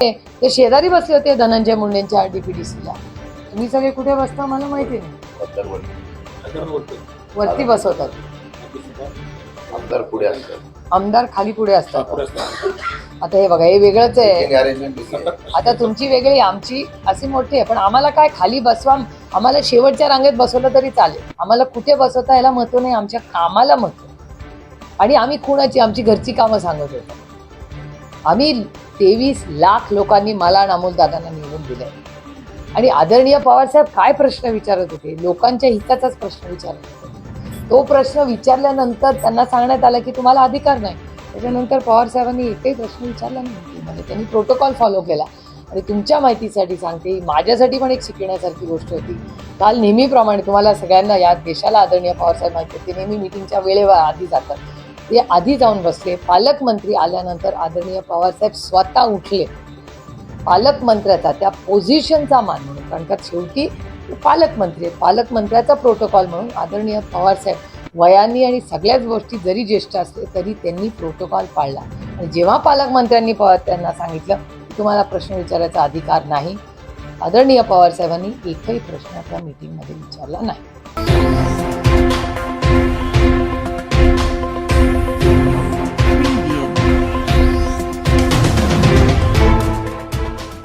ते शेजारी बसले होते धनंजय मुंडेंच्या आरडीपीडीसीला तुम्ही सगळे कुठे बसता मला माहिती नाही. वरती बसवतात. आमदार पुढे असतात. आमदार खाली पुढे असतात. आता हे बघा हे वेगळंच आहे. आता तुमची वेगळी आमची अशी मोठी आहे. पण आम्हाला काय खाली बसवा आम्हाला शेवटच्या रांगेत बसवलं तरी चालेल. आम्हाला कुठे बसवता याला महत्त्व नाही आमच्या कामाला महत्त्व. आणि आम्ही कुणाची आमची घरची कामं सांगत होतो. आम्ही तेवीस लाख लोकांनी मला आणि अमोल दादांना निवडून दिले आणि आदरणीय पवारसाहेब काय प्रश्न विचारत होते? लोकांच्या हिताचाच प्रश्न विचारत होते. तो प्रश्न विचारल्यानंतर त्यांना सांगण्यात आलं की तुम्हाला अधिकार नाही. त्याच्यानंतर पवार साहेबांनी एकही प्रश्न विचारला नाही. म्हणजे त्यांनी प्रोटोकॉल फॉलो केला. आणि तुमच्या माहितीसाठी सांगते माझ्यासाठी पण एक शिकण्यासारखी गोष्ट होती. काल नेहमीप्रमाणे तुम्हाला सगळ्यांना या देशाला आदरणीय पवारसाहेब माहिती आहे, ते नेहमी मिटिंगच्या वेळेवर आधी जातात. ते आधी जाऊन बसले. पालकमंत्री आल्यानंतर आदरणीय पवारसाहेब स्वतः उठले. पालकमंत्र्याचा त्या पोझिशनचा मान म्हणून कारण का शेवटी पालकमंत्री आहे पालकमंत्र्याचा प्रोटोकॉल म्हणून आदरणीय पवारसाहेब वयांनी आणि सगळ्याच गोष्टी जरी ज्येष्ठ असले तरी त्यांनी प्रोटोकॉल पाळला. आणि जेव्हा पालकमंत्र्यांनी पवार त्यांना सांगितलं की तुम्हाला प्रश्न विचारायचा अधिकार नाही. आदरणीय पवारसाहेबांनी एकही प्रश्न त्या मीटिंगमध्ये विचारला नाही.